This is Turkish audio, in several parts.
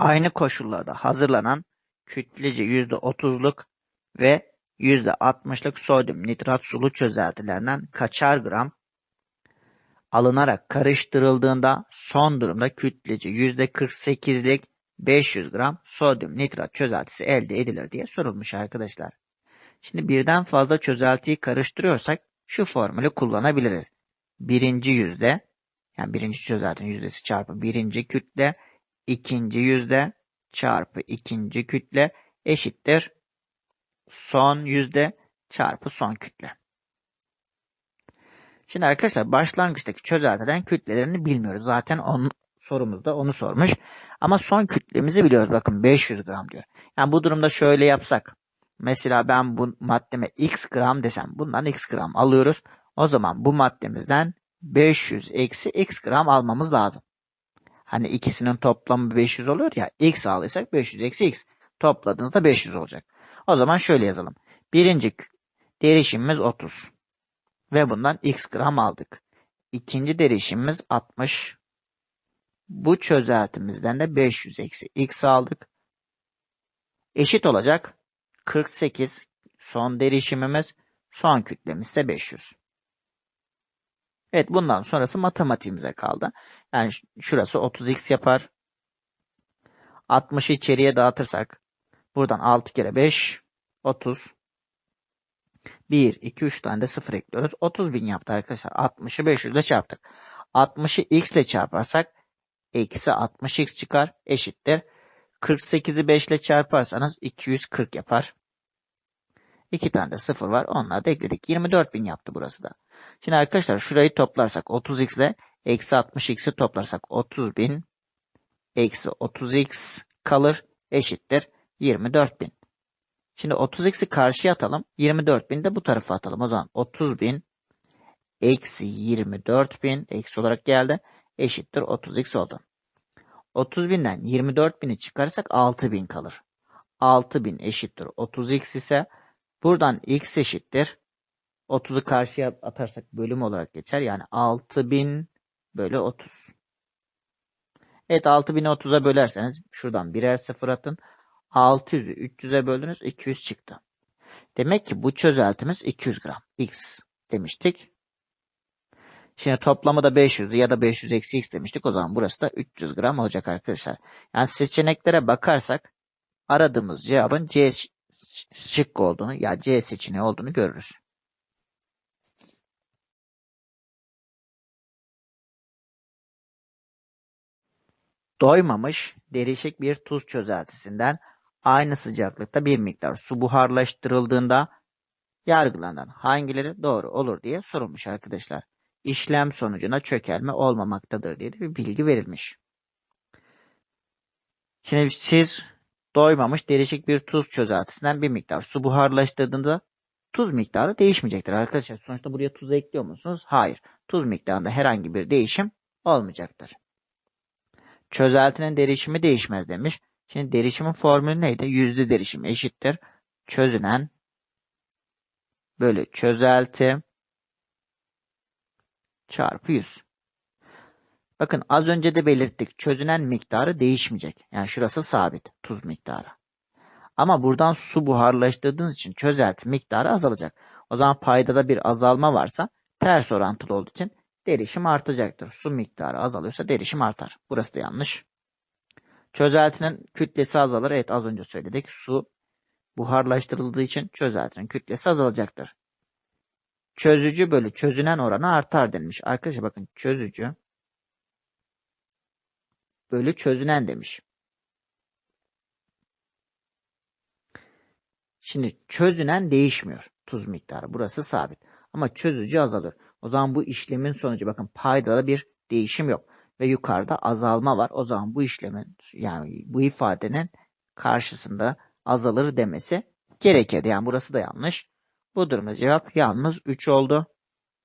Aynı koşullarda hazırlanan kütlece %30'luk ve %60'lık sodyum nitrat sulu çözeltilerinden kaçar gram alınarak karıştırıldığında son durumda kütlece %48'lik 500 gram sodyum nitrat çözeltisi elde edilir diye sorulmuş arkadaşlar. Şimdi birden fazla çözeltiyi karıştırıyorsak şu formülü kullanabiliriz. Birinci yüzde, yani birinci çözeltinin yüzdesi çarpı birinci kütle, ikinci yüzde çarpı ikinci kütle eşittir son yüzde çarpı son kütle. Şimdi arkadaşlar başlangıçtaki çözeltiden kütlelerini bilmiyoruz. Zaten on, sorumuzda onu sormuş. Ama son kütlemizi biliyoruz. Bakın 500 gram diyor. Yani bu durumda şöyle yapsak. Mesela ben bu maddeme x gram desem bundan x gram alıyoruz. O zaman bu maddemizden 500 eksi x gram almamız lazım. Hani ikisinin toplamı 500 oluyor ya. X aldıysak 500 eksi x. Topladığınızda 500 olacak. O zaman şöyle yazalım. Birinci derişimimiz 30. Ve bundan x gram aldık. İkinci derişimimiz 60. Bu çözeltimizden de 500 eksi x aldık. Eşit olacak 48 son derişimimiz, son kütlemiz ise 500. Evet bundan sonrası matematiğimize kaldı. Yani şurası 30x yapar. 60'ı içeriye dağıtırsak buradan 6 kere 5 30. 1, 2, 3 tane de 0 ekliyoruz. 30 bin yaptı arkadaşlar. 60'ı 500 ile çarptık. 60'ı x ile çarparsak eksi 60x çıkar eşittir. 48'i 5 ile çarparsanız 240 yapar. 2 tane de 0 var. Onları da ekledik. 24 bin yaptı burası da. Şimdi arkadaşlar şurayı toplarsak 30x ile eksi 60x'i toplarsak 30 bin eksi 30x kalır eşittir 24 bin. Şimdi 30x'i karşıya atalım. 24 bin de bu tarafa atalım. O zaman 30 bin eksi 24 bin eksi olarak geldi. Eşittir 30x oldu. 30 binden 24 bini çıkarırsak 6 bin kalır. 6 bin eşittir 30x ise buradan x eşittir. 30'u karşıya atarsak bölüm olarak geçer. Yani 6000 bölü 30. Evet 6000'i 30'a bölerseniz şuradan birer sıfır atın. 600'ü 300'e böldünüz 200 çıktı. Demek ki bu çözeltimiz 200 gram. X demiştik. Şimdi toplamı da 500 ya da 500 eksi x demiştik. O zaman burası da 300 gram olacak arkadaşlar. Yani seçeneklere bakarsak aradığımız cevabın C şıkkı olduğunu ya C seçeneği olduğunu görürüz. Doymamış derişik bir tuz çözeltisinden aynı sıcaklıkta bir miktar su buharlaştırıldığında yargılanan hangileri doğru olur diye sorulmuş arkadaşlar. İşlem sonucuna çökelme olmamaktadır diye de bir bilgi verilmiş. Şimdi siz doymamış derişik bir tuz çözeltisinden bir miktar su buharlaştırdığında tuz miktarı değişmeyecektir arkadaşlar. Sonuçta buraya tuz ekliyor musunuz? Hayır. Tuz miktarında herhangi bir değişim olmayacaktır. Çözeltinin derişimi değişmez demiş. Şimdi derişimin formülü neydi? Yüzde derişim eşittir. Çözünen bölü çözelti çarpı 100. Bakın az önce de belirttik. Çözünen miktarı değişmeyecek. Yani şurası sabit. Tuz miktarı. Ama buradan su buharlaştırdığınız için çözelti miktarı azalacak. O zaman paydada bir azalma varsa ters orantılı olduğu için derişim artacaktır. Su miktarı azalıyorsa derişim artar. Burası da yanlış. Çözeltinin kütlesi azalır. Evet az önce söyledik. Su buharlaştırıldığı için çözeltinin kütlesi azalacaktır. Çözücü bölü çözünen oranı artar denmiş. Arkadaşlar bakın çözücü bölü çözünen demiş. Şimdi çözünen değişmiyor tuz miktarı. Burası sabit. Ama çözücü azalır. O zaman bu işlemin sonucu bakın paydada bir değişim yok. Ve yukarıda azalma var. O zaman bu işlemin yani bu ifadenin karşısında azalır demesi gerekirdi. Yani burası da yanlış. Bu durumda cevap yalnız 3 oldu.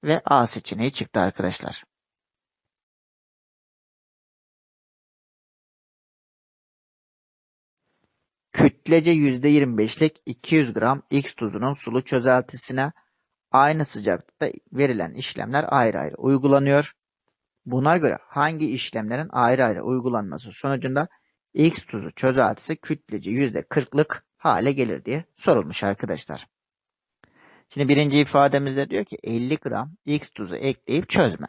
Ve A seçeneği çıktı arkadaşlar. Kütlece %25'lik 200 gram X tuzunun sulu çözeltisine aynı sıcaklıkta verilen işlemler ayrı ayrı uygulanıyor. Buna göre hangi işlemlerin ayrı ayrı uygulanması sonucunda X tuzu çözeltisi kütlece %40'lık hale gelir diye sorulmuş arkadaşlar. Şimdi birinci ifademizde diyor ki 50 gram X tuzu ekleyip çözme.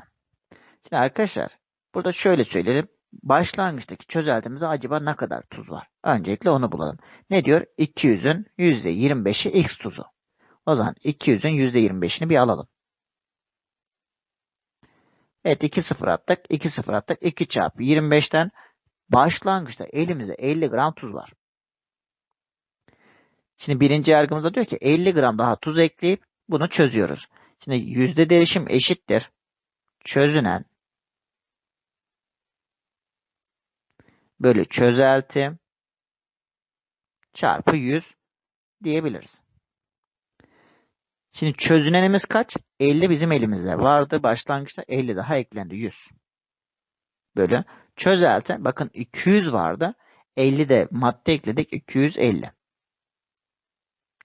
Şimdi arkadaşlar burada şöyle söyleyelim. Başlangıçtaki çözeltimize acaba ne kadar tuz var? Öncelikle onu bulalım. Ne diyor? 200'ün %25'i X tuzu. O zaman 200'ün %25'ini bir alalım. Evet 2 sıfır attık. 2 sıfır attık. 2 çarpı 25'ten başlangıçta elimizde 50 gram tuz var. Şimdi birinci yargımızda diyor ki 50 gram daha tuz ekleyip bunu çözüyoruz. Şimdi yüzde derişim eşittir. Çözünen bölü çözelti çarpı 100 diyebiliriz. Şimdi çözünenimiz kaç? 50 bizim elimizde vardı. Başlangıçta 50 daha eklendi. 100. Bölü. Çözelti. Bakın 200 vardı. 50 de madde ekledik. 250.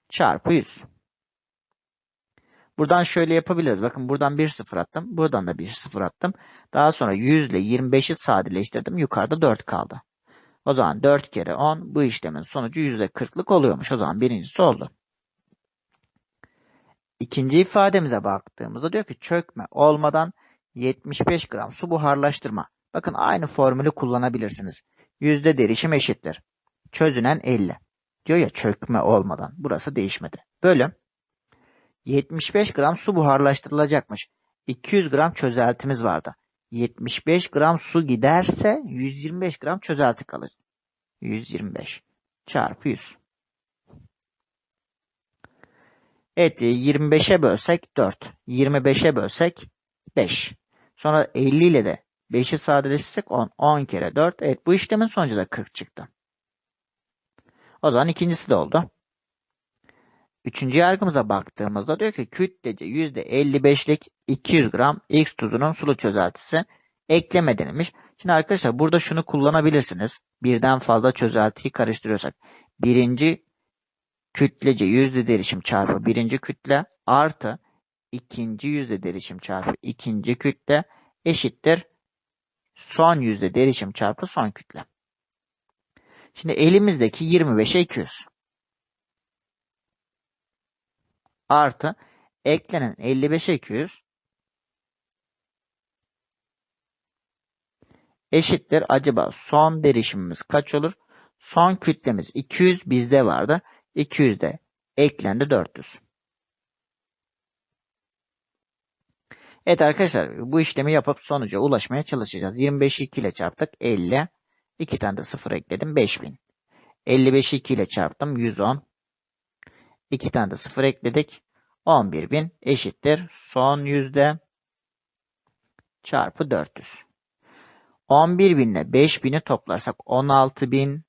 Çarpı 100. Buradan şöyle yapabiliriz. Bakın buradan 1 sıfır attım. Buradan da 1 sıfır attım. Daha sonra 100 ile 25'i sadeleştirdim. Yukarıda 4 kaldı. O zaman 4 kere 10 bu işlemin sonucu %40'lık oluyormuş. O zaman birincisi oldu. İkinci ifademize baktığımızda diyor ki çökme olmadan 75 gram su buharlaştırma. Bakın aynı formülü kullanabilirsiniz. Yüzde derişim eşittir. Çözünen 50. Diyor ya çökme olmadan. Burası değişmedi. Bölüm 75 gram su buharlaştırılacakmış. 200 gram çözeltimiz vardı. 75 gram su giderse 125 gram çözelti kalır. 125 çarpı 100. Evet 25'e bölsek 4. 25'e bölsek 5. Sonra 50 ile de 5'i sadeleştirsek 10. 10 kere 4. Evet bu işlemin sonucu da 40 çıktı. O zaman ikincisi de oldu. Üçüncü yargımıza baktığımızda diyor ki kütlece %55'lik 200 gram X tuzunun sulu çözeltisi ekleme denilmiş. Şimdi arkadaşlar burada şunu kullanabilirsiniz. Birden fazla çözeltiyi karıştırıyorsak. Birinci kütlece yüzde derişim çarpı birinci kütle artı ikinci yüzde derişim çarpı ikinci kütle eşittir son yüzde derişim çarpı son kütle. Şimdi elimizdeki 25'e 200 artı eklenen 55'e 200 eşittir acaba son derişimimiz kaç olur? Son kütlemiz 200 bizde vardı. 200 de eklendi 400. Evet arkadaşlar bu işlemi yapıp sonuca ulaşmaya çalışacağız. 25'i 2 ile çarptık 50. 2 tane de 0 ekledim 5000. 55'i 2 ile çarptım 110. 2 tane de 0 ekledik. 11.000 eşittir. Son yüzde çarpı 400. 11.000 ile 5.000'i toplarsak 16.000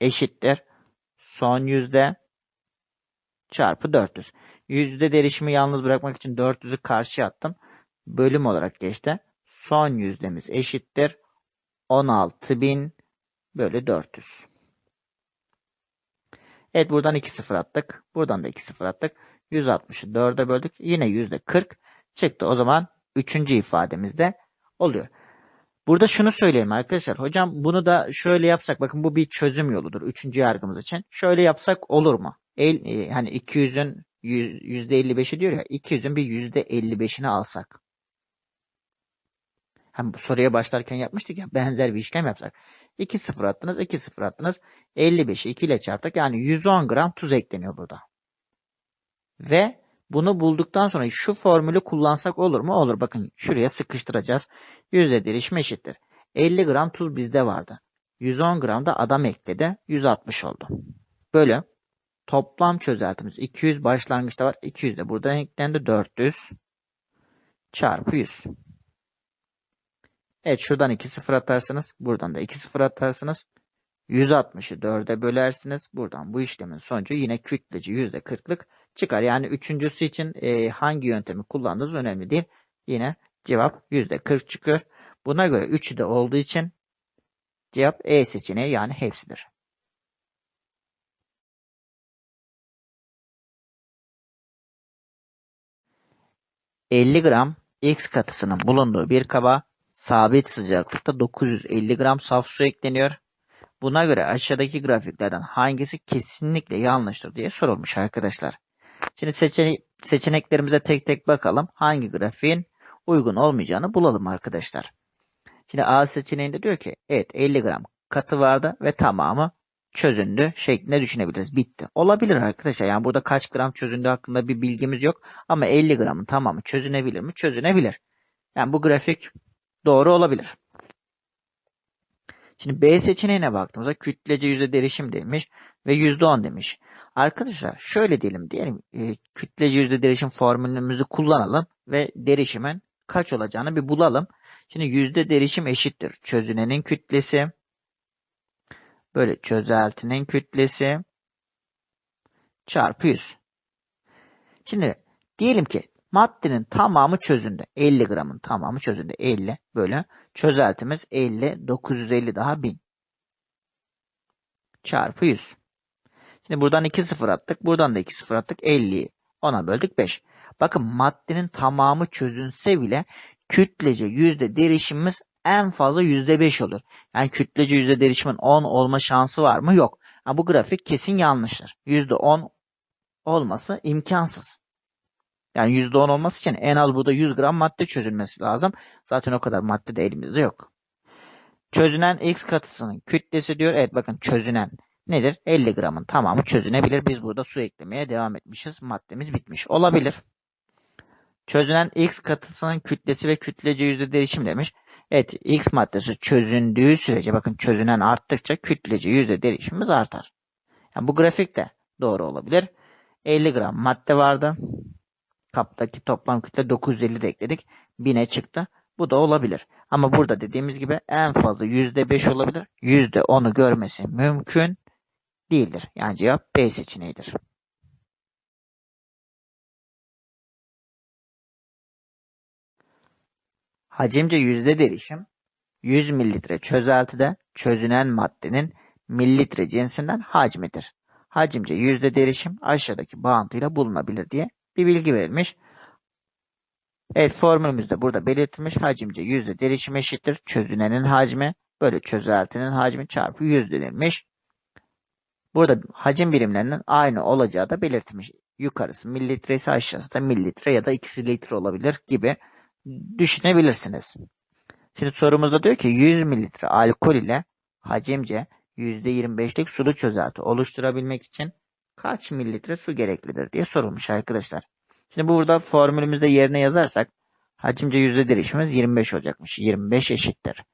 eşittir son yüzde çarpı 400. Yüzde derişimi yalnız bırakmak için 400'ü karşıya attım. Bölüm olarak geçti. Son yüzdemiz eşittir. 16.000 bölü 400. Evet buradan 2 sıfır attık. Buradan da 2 sıfır attık. 160'ı 4'e böldük. Yine yüzde 40 çıktı. O zaman üçüncü ifademizde oluyor. Burada şunu söyleyeyim arkadaşlar. Hocam bunu da şöyle yapsak. Bakın bu bir çözüm yoludur. Üçüncü yargımız için. Şöyle yapsak olur mu? El, e, hani 200'ün %55'i diyor ya. 200'ün bir %55'ini alsak. Hem bu soruya başlarken yapmıştık ya. Benzer bir işlem yapsak. 2 sıfır attınız. 2 sıfır attınız. 55'i 2 ile çarptık. Yani 110 gram tuz ekleniyor burada. Ve bunu bulduktan sonra şu formülü kullansak olur mu? Olur. Bakın şuraya sıkıştıracağız. Yüzde derişim eşittir. 50 gram tuz bizde vardı. 110 gram da adam ekledi. 160 oldu. Böyle toplam çözeltimiz 200 başlangıçta var. 200 de buradan eklendi 400 çarpı 100. Evet şuradan 2 sıfır atarsınız. Buradan da 2 sıfır atarsınız. 160'ı 4'e bölersiniz. Buradan bu işlemin sonucu yine kütleci %40'lık çıkar. Yani üçüncüsü için e, hangi yöntemi kullandığınız önemli değil. Yine cevap %40 çıkıyor. Buna göre 3'ü de olduğu için cevap E seçeneği yani hepsidir. ...50 gram X katısının bulunduğu bir kaba sabit sıcaklıkta 950 gram saf su ekleniyor. Buna göre aşağıdaki grafiklerden hangisi kesinlikle yanlıştır diye sorulmuş arkadaşlar. Şimdi seçene seçeneklerimize tek tek bakalım. Hangi grafiğin uygun olmayacağını bulalım arkadaşlar. Şimdi A seçeneğinde diyor ki evet 50 gram katı vardı ve tamamı çözündü şeklinde düşünebiliriz. Bitti. Olabilir arkadaşlar. Yani burada kaç gram çözündü hakkında bir bilgimiz yok. Ama 50 gramın tamamı çözünebilir mi? Çözünebilir. Yani bu grafik doğru olabilir. Şimdi B seçeneğine baktığımızda kütlece yüzde derişim demiş ve yüzde on demiş. Arkadaşlar şöyle diyelim diyelim e, kütlece yüzde derişim formülümüzü kullanalım ve derişimin kaç olacağını bir bulalım. Şimdi yüzde derişim eşittir. Çözünenin kütlesi böyle çözeltinin kütlesi çarpı 100. Şimdi diyelim ki maddenin tamamı çözündü. 50 gramın tamamı çözündü. 50 bölü çözeltimiz 50 950 daha 1000 çarpı 100. Şimdi buradan 2 sıfır attık. Buradan da 2 sıfır attık. 50'yi 10'a böldük 5. Bakın maddenin tamamı çözünse bile kütlece yüzde derişimimiz en fazla yüzde beş olur. Yani kütlece yüzde derişimin 10 olma şansı var mı? Yok. Ha, bu grafik kesin yanlıştır. Yüzde 10 olması imkansız. Yani yüzde 10 olması için en az burada 100 gram madde çözülmesi lazım. Zaten o kadar madde de elimizde yok. Çözünen X katısının kütlesi diyor. Evet bakın çözünen nedir? 50 gramın tamamı çözünebilir. Biz burada su eklemeye devam etmişiz. Maddemiz bitmiş. Olabilir. Çözünen X katısının kütlesi ve kütlece yüzde derişim demiş. Evet X maddesi çözündüğü sürece bakın çözünen arttıkça kütlece yüzde derişimimiz artar. Yani bu grafik de doğru olabilir. 50 gram madde vardı. Kaptaki toplam kütle 950 de ekledik. 1000'e çıktı. Bu da olabilir. Ama burada dediğimiz gibi en fazla %5 olabilir. %10'u görmesi mümkün değildir. Yani cevap B seçeneğidir. Hacimce yüzde derişim 100 mililitre çözeltide çözünen maddenin mililitre cinsinden hacmidir. Hacimce yüzde derişim aşağıdaki bağıntıyla bulunabilir diye bir bilgi verilmiş. Evet formülümüz de burada belirtilmiş. Hacimce yüzde derişim eşittir. Çözünenin hacmi bölü çözeltinin hacmi çarpı yüz denilmiş. Burada hacim birimlerinin aynı olacağı da belirtilmiş. Yukarısı mililitresi aşağısı da mililitre ya da ikisi litre olabilir gibi düşünebilirsiniz. Şimdi sorumuzda diyor ki 100 mililitre alkol ile hacimce %25'lik sulu çözelti oluşturabilmek için kaç mililitre su gereklidir diye sorulmuş arkadaşlar. Şimdi burada formülümüzde yerine yazarsak hacimce yüzde derişimimiz 25 olacakmış. 25 eşittir.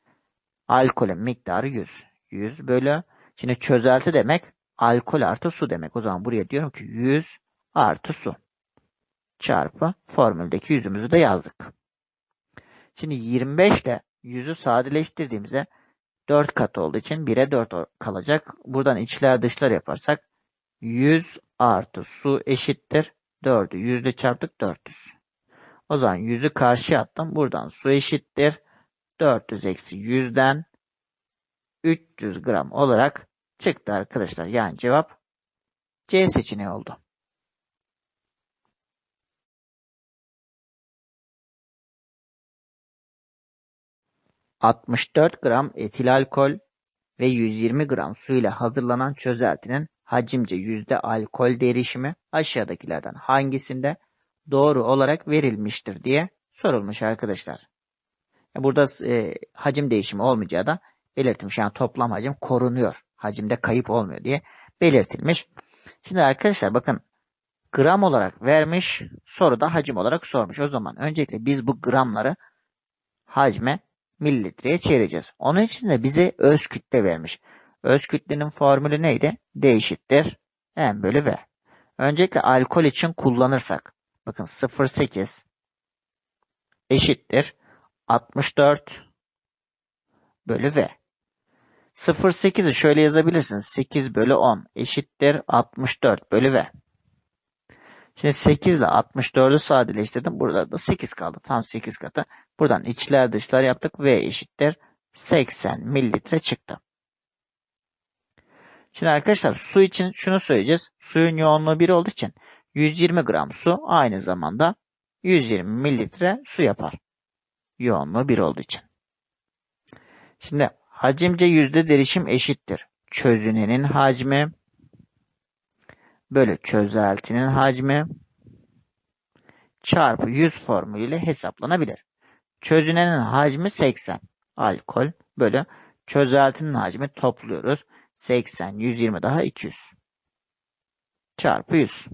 Alkolün miktarı 100. 100 bölü. Şimdi çözelti demek alkol artı su demek. O zaman buraya diyorum ki 100 artı su. Çarpı formüldeki yüzümüzü de yazdık. Şimdi 25 ile 100'ü sadeleştirdiğimizde 4 kat olduğu için 1'e 4 kalacak. Buradan içler dışlar yaparsak 100 artı su eşittir 4'ü 100 ile çarptık 400. O zaman 100'ü karşıya attım. Buradan su eşittir 400 eksi 100'den 300 gram olarak çıktı arkadaşlar. Yani cevap C seçeneği oldu. 64 gram etil alkol ve 120 gram su ile hazırlanan çözeltinin hacimce yüzde alkol derişimi aşağıdakilerden hangisinde doğru olarak verilmiştir diye sorulmuş arkadaşlar. Burada e, hacim değişimi olmayacağı da belirtilmiş. Yani toplam hacim korunuyor. Hacimde kayıp olmuyor diye belirtilmiş. Şimdi arkadaşlar bakın gram olarak vermiş soruda hacim olarak sormuş. O zaman öncelikle biz bu gramları hacme mililitreye çevireceğiz. Onun için de bize öz kütle vermiş. Öz kütlenin formülü neydi? D eşittir M bölü V. Öncelikle alkol için kullanırsak bakın 0,8 eşittir 64 bölü V. 0,8'i şöyle yazabilirsiniz. 8 bölü 10 eşittir 64 bölü V. Şimdi 8 ile 64'ü sadeleştirdim. Burada da 8 kaldı. Tam 8 katı. Buradan içler dışlar yaptık. V eşittir 80 mililitre çıktı. Şimdi arkadaşlar su için şunu söyleyeceğiz. Suyun yoğunluğu 1 olduğu için 120 gram su aynı zamanda 120 mililitre su yapar. Yoğunluğu 1 olduğu için. Şimdi hacimce yüzde derişim eşittir. çözünenin hacmi bölü çözeltinin hacmi çarpı 100 formülüyle hesaplanabilir. Çözünenin hacmi 80 alkol bölü çözeltinin hacmi topluyoruz. 80, 120 daha 200 çarpı 100.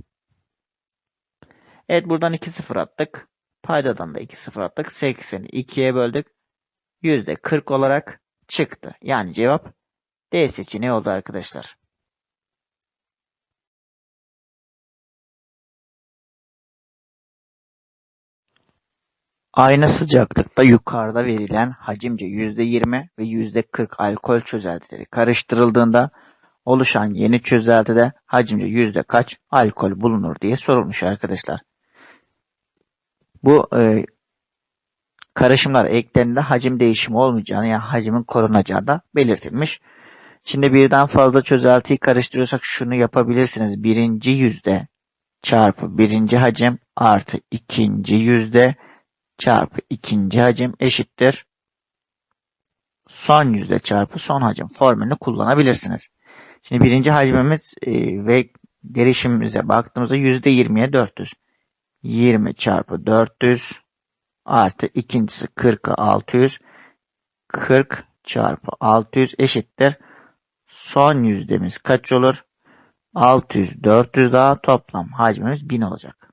Evet buradan 2 sıfır attık. Paydadan da 2 sıfır attık. 80'i 2'ye böldük. %40 olarak çıktı. Yani cevap D seçeneği oldu arkadaşlar. Aynı sıcaklıkta yukarıda verilen hacimce %20 ve %40 alkol çözeltileri karıştırıldığında oluşan yeni çözeltide hacimce yüzde kaç alkol bulunur diye sorulmuş arkadaşlar. Bu e, karışımlar eklerinde hacim değişimi olmayacağını yani hacmin korunacağı da belirtilmiş. Şimdi birden fazla çözeltiyi karıştırıyorsak şunu yapabilirsiniz. Birinci yüzde çarpı birinci hacim artı ikinci yüzde çarpı ikinci hacim eşittir. Son yüzde çarpı son hacim formülünü kullanabilirsiniz. Şimdi birinci hacmimiz e, ve derişimimize baktığımızda yüzde yirmiye 400. 20 çarpı 400 artı ikincisi 40'a 600. 40 çarpı 600 eşittir. Son yüzdemiz kaç olur? 600, 400 daha toplam hacmimiz 1000 olacak.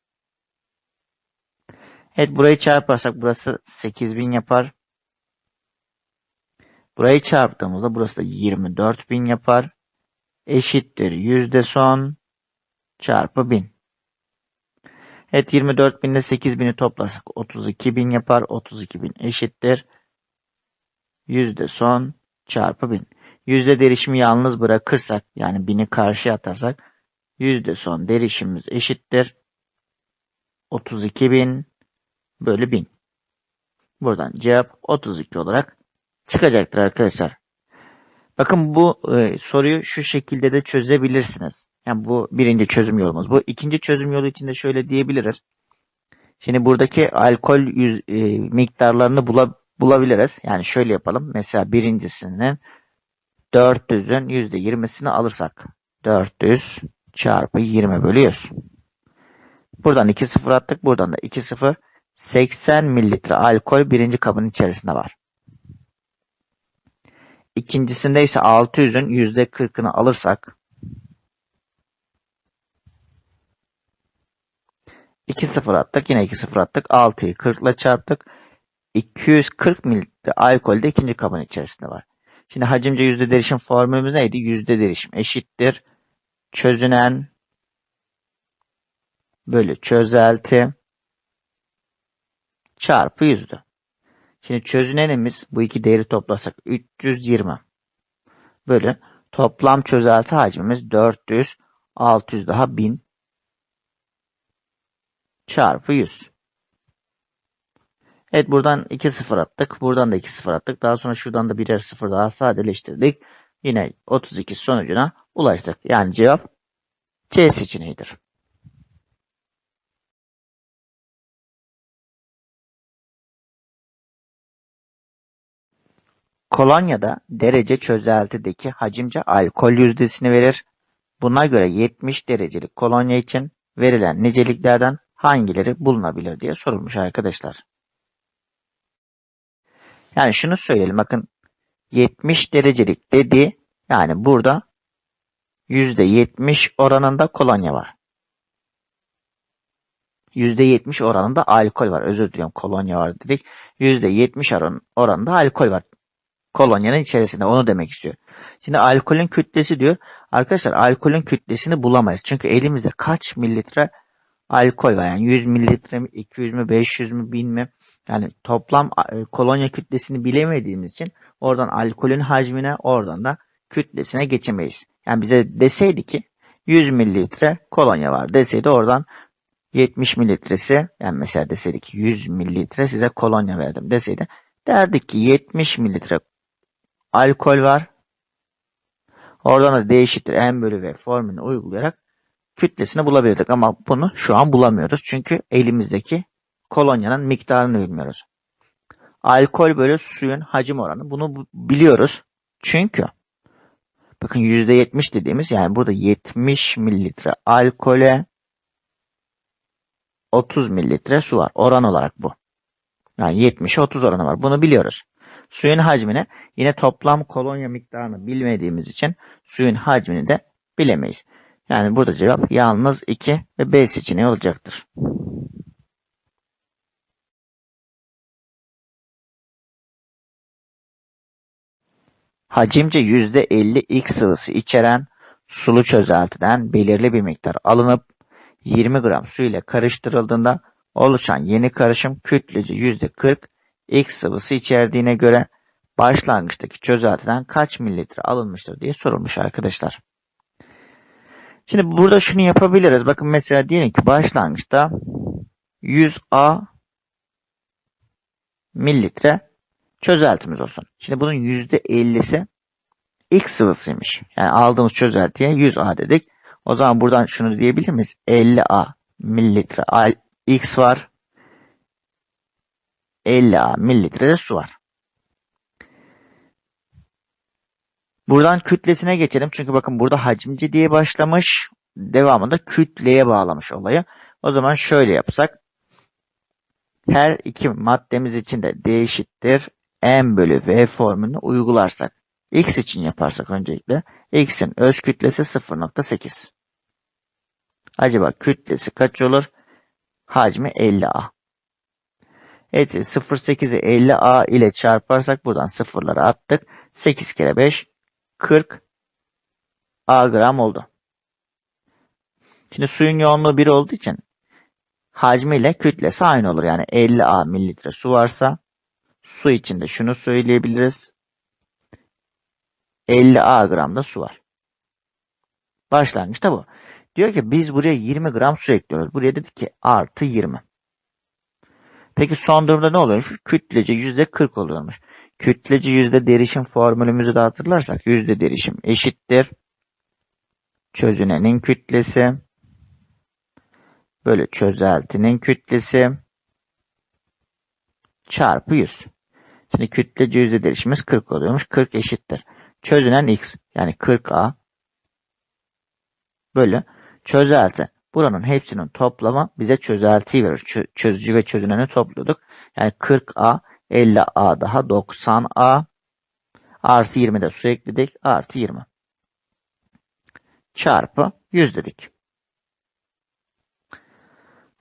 Evet burayı çarparsak burası 8000 yapar. Burayı çarptığımızda burası da 24000 yapar. Eşittir yüzde son çarpı 1000. Evet 24 bin ile 8 bini toplarsak 32 bin yapar. 32 bin eşittir. Yüzde son çarpı 1000. Yüzde derişimi yalnız bırakırsak yani bini karşıya atarsak yüzde son derişimimiz eşittir. 32 bin bölü 1000. Buradan cevap 32 olarak çıkacaktır arkadaşlar. Bakın bu e, soruyu şu şekilde de çözebilirsiniz. Yani bu birinci çözüm yolumuz. Bu ikinci çözüm yolu için de şöyle diyebiliriz. Şimdi buradaki alkol yüz, e, miktarlarını bula, bulabiliriz. Yani şöyle yapalım. Mesela birincisinin 400'ün %20'sini alırsak 400 çarpı 20 bölü 100. Buradan 2 sıfır attık. Buradan da 2 sıfır. 80 mililitre alkol birinci kabın içerisinde var. İkincisinde ise 600'ün %40'ını alırsak 2 sıfır attık. Yine 2 sıfır attık. 6'yı 40 ile çarptık. 240 mililitre alkol de ikinci kabın içerisinde var. Şimdi hacimce yüzde derişim formülümüz neydi? Yüzde derişim eşittir. Çözünen bölü çözelti çarpı yüzde. Şimdi çözünenimiz bu iki değeri toplasak 320 bölü toplam çözelti hacmimiz 400 600 daha 1000 çarpı 100. Evet buradan 2 sıfır attık. Buradan da 2 sıfır attık. Daha sonra şuradan da birer sıfır daha sadeleştirdik. Yine 32 sonucuna ulaştık. Yani cevap C seçeneğidir. Kolonyada derece çözeltideki hacimce alkol yüzdesini verir. Buna göre 70 derecelik kolonya için verilen niceliklerden hangileri bulunabilir diye sorulmuş arkadaşlar. Yani şunu söyleyelim bakın 70 derecelik dedi yani burada %70 oranında kolonya var. %70 oranında alkol var. Özür diliyorum kolonya var dedik. %70 oran, oranında alkol var. Kolonyanın içerisinde onu demek istiyor. Şimdi alkolün kütlesi diyor. Arkadaşlar alkolün kütlesini bulamayız. Çünkü elimizde kaç mililitre alkol var. Yani 100 mililitre mi, 200 mü, 500 mü, 1000 mi? Yani toplam e, kolonya kütlesini bilemediğimiz için oradan alkolün hacmine oradan da kütlesine geçemeyiz. Yani bize deseydi ki 100 mililitre kolonya var deseydi oradan 70 mililitresi yani mesela deseydi ki 100 mililitre size kolonya verdim deseydi derdik ki 70 mililitre alkol var. Oradan da D eşittir M bölü V formülünü uygulayarak kütlesini bulabilirdik ama bunu şu an bulamıyoruz. Çünkü elimizdeki kolonyanın miktarını bilmiyoruz. Alkol bölü suyun hacim oranı bunu biliyoruz. Çünkü Bakın %70 dediğimiz yani burada 70 mililitre alkole 30 mililitre su var. Oran olarak bu. Yani 70'e 30 oranı var. Bunu biliyoruz. Suyun hacmini yine toplam kolonya miktarını bilmediğimiz için suyun hacmini de bilemeyiz. Yani burada cevap yalnız 2 ve B seçeneği olacaktır. Hacimce %50 X sıvısı içeren sulu çözeltiden belirli bir miktar alınıp 20 gram su ile karıştırıldığında oluşan yeni karışım kütlece %40 X sıvısı içerdiğine göre başlangıçtaki çözeltiden kaç mililitre alınmıştır diye sorulmuş arkadaşlar. Şimdi burada şunu yapabiliriz. Bakın mesela diyelim ki başlangıçta 100 A mililitre çözeltimiz olsun. Şimdi bunun %50'si X sıvısıymış. Yani aldığımız çözeltiye 100 A dedik. O zaman buradan şunu diyebilir miyiz? 50 A mililitre X var. 50 A mililitre de su var. Buradan kütlesine geçelim. Çünkü bakın burada hacimci diye başlamış. Devamında kütleye bağlamış olayı. O zaman şöyle yapsak. Her iki maddemiz için de D eşittir. M bölü V formülünü uygularsak. X için yaparsak öncelikle. X'in öz kütlesi 0.8. Acaba kütlesi kaç olur? Hacmi 50A. Evet 0.8'i 50A ile çarparsak buradan sıfırları attık. 8 kere 5 40 A gram oldu. Şimdi suyun yoğunluğu 1 olduğu için hacmiyle kütlesi aynı olur. Yani 50 A mililitre su varsa su içinde şunu söyleyebiliriz. 50 A gram da su var. Başlangıçta bu. Diyor ki biz buraya 20 gram su ekliyoruz. Buraya dedik ki artı 20. Peki son durumda ne oluyormuş? Kütlece %40 oluyormuş. Kütlece yüzde derişim formülümüzü de hatırlarsak yüzde derişim eşittir. Çözünenin kütlesi bölü çözeltinin kütlesi çarpı 100. Şimdi kütlece yüzde derişimiz 40 oluyormuş. 40 eşittir. Çözünen x yani 40a bölü çözelti. Buranın hepsinin toplamı bize çözeltiyi verir. Çözücü ve çözüneni topluyorduk. Yani 40a 50A daha 90A artı 20 de su ekledik. Artı 20. Çarpı 100 dedik.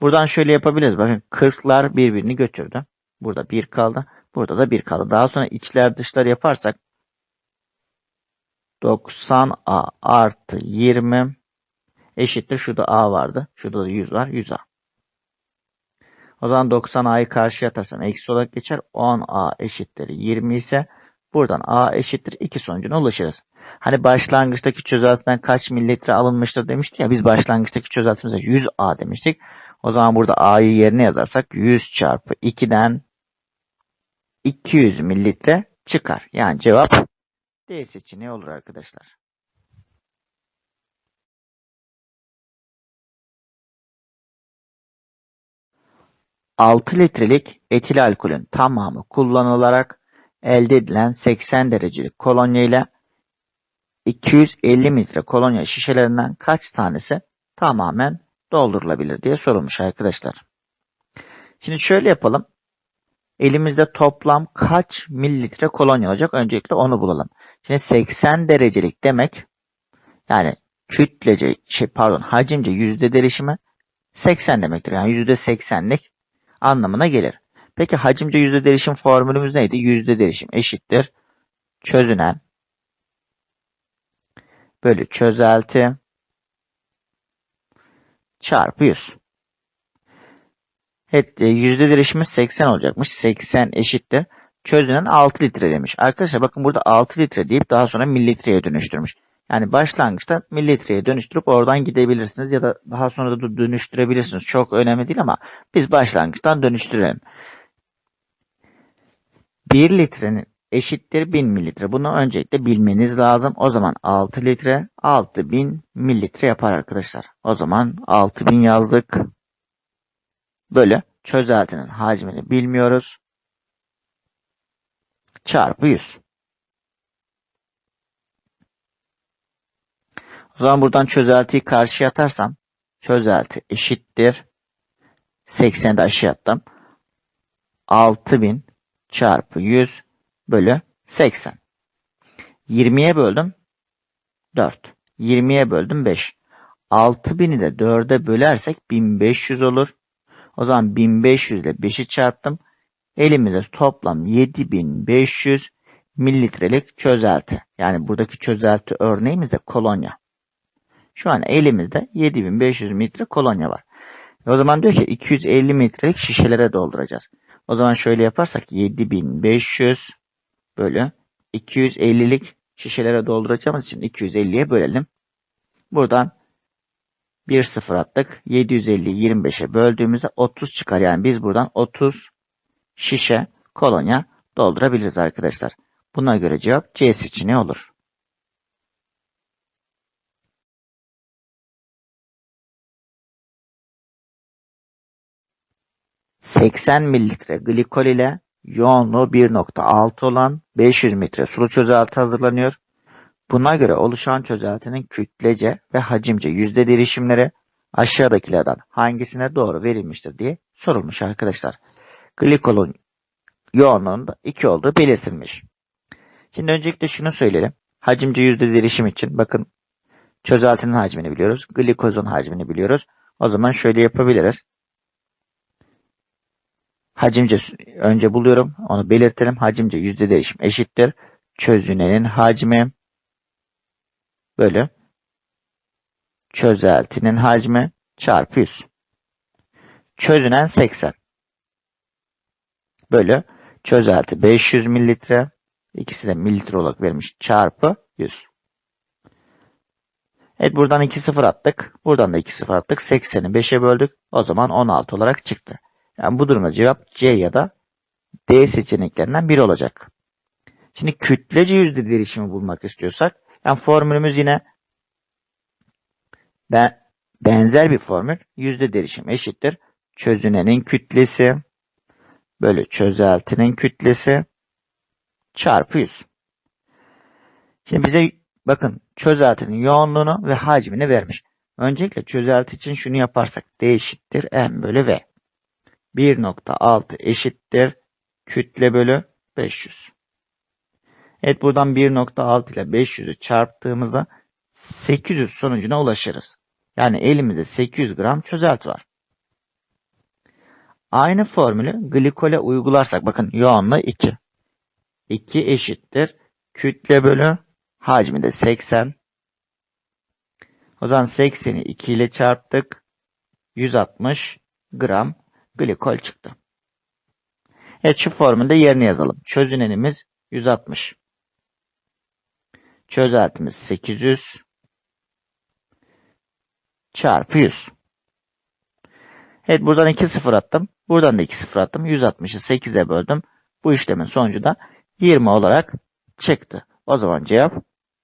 Buradan şöyle yapabiliriz. Bakın 40'lar birbirini götürdü. Burada 1 kaldı. Burada da 1 kaldı. Daha sonra içler dışlar yaparsak 90A artı 20 eşittir. Şurada A vardı. Şurada da 100 var. 100A. O zaman 90a'yı karşıya atarsam eksi olarak geçer. 10a eşittir 20 ise buradan a eşittir 2 sonucuna ulaşırız. Hani başlangıçtaki çözeltiden kaç mililitre alınmıştır demişti ya biz başlangıçtaki çözeltimize 100a demiştik. O zaman burada a'yı yerine yazarsak 100 çarpı 2'den 200 mililitre çıkar. Yani cevap D seçeneği olur arkadaşlar. 6 litrelik etil alkolün tamamı kullanılarak elde edilen 80 derecelik kolonya ile 250 litre kolonya şişelerinden kaç tanesi tamamen doldurulabilir diye sorulmuş arkadaşlar. Şimdi şöyle yapalım. Elimizde toplam kaç mililitre kolonya olacak? Öncelikle onu bulalım. Şimdi 80 derecelik demek yani kütlece şey pardon hacimce yüzde derişimi 80 demektir. Yani yüzde 80'lik anlamına gelir. Peki hacimce yüzde derişim formülümüz neydi? Yüzde derişim eşittir. Çözünen bölü çözelti çarpı 100. Evet e, yüzde derişimiz 80 olacakmış. 80 eşittir. Çözünen 6 litre demiş. Arkadaşlar bakın burada 6 litre deyip daha sonra mililitreye dönüştürmüş. Yani başlangıçta mililitreye dönüştürüp oradan gidebilirsiniz ya da daha sonra da dönüştürebilirsiniz. Çok önemli değil ama biz başlangıçtan dönüştürelim. 1 litrenin eşittir 1000 mililitre. Bunu öncelikle bilmeniz lazım. O zaman 6 litre 6000 mililitre yapar arkadaşlar. O zaman 6000 yazdık. Böyle çözeltinin hacmini bilmiyoruz. Çarpı 100. zaman buradan çözeltiyi karşıya atarsam çözelti eşittir. 80'i de aşağı attım. 6000 çarpı 100 bölü 80. 20'ye böldüm 4. 20'ye böldüm 5. 6000'i de 4'e bölersek 1500 olur. O zaman 1500 ile 5'i çarptım. Elimizde toplam 7500 mililitrelik çözelti. Yani buradaki çözelti örneğimiz de kolonya. Şu an elimizde 7500 mililitre kolonya var. E o zaman diyor ki 250 mililitrelik şişelere dolduracağız. O zaman şöyle yaparsak 7500 bölü 250'lik şişelere dolduracağımız için 250'ye bölelim. Buradan 1 sıfır attık. 750'yi 25'e böldüğümüzde 30 çıkar. Yani biz buradan 30 şişe kolonya doldurabiliriz arkadaşlar. Buna göre cevap C seçeneği olur. ...80 mililitre glikol ile yoğunluğu 1.6 olan 500 metre sulu çözelti hazırlanıyor. Buna göre oluşan çözeltinin kütlece ve hacimce yüzde değişimleri aşağıdakilerden hangisine doğru verilmiştir diye sorulmuş arkadaşlar. Glikolun yoğunluğunda 2 olduğu belirtilmiş. Şimdi öncelikle şunu söyleyelim. Hacimce yüzde değişim için bakın çözeltinin hacmini biliyoruz. Glikozun hacmini biliyoruz. O zaman şöyle yapabiliriz. Hacimce önce buluyorum. Onu belirtelim. Hacimce yüzde değişim eşittir. Çözünenin hacmi bölü çözeltinin hacmi çarpı 100. Çözünen 80 bölü çözelti 500 mililitre ikisi de mililitre olarak vermiş çarpı 100. Evet buradan 2 sıfır attık. Buradan da 2 sıfır attık. 80'i 5'e böldük. O zaman 16 olarak çıktı. Yani bu durumda cevap C ya da D seçeneklerinden biri olacak. Şimdi kütlece yüzde değişimi bulmak istiyorsak yani formülümüz yine ben, benzer bir formül. Yüzde derişim eşittir. Çözünenin kütlesi bölü çözeltinin kütlesi çarpı 100. Şimdi bize bakın çözeltinin yoğunluğunu ve hacmini vermiş. Öncelikle çözelti için şunu yaparsak D eşittir M bölü V. 1.6 eşittir kütle bölü 500. Evet buradan 1.6 ile 500'ü çarptığımızda 800 sonucuna ulaşırız. Yani elimizde 800 gram çözelti var. Aynı formülü glikole uygularsak bakın yoğunluğu 2. 2 eşittir kütle bölü hacmi de 80. O zaman 80'i 2 ile çarptık. 160 gram glikol çıktı. Evet şu formülde yerine yazalım. Çözünenimiz 160. Çözeltimiz 800 çarpı 100. Evet buradan 2 sıfır attım. Buradan da 2 sıfır attım. 160'ı 8'e böldüm. Bu işlemin sonucu da 20 olarak çıktı. O zaman cevap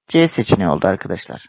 C seçeneği oldu arkadaşlar.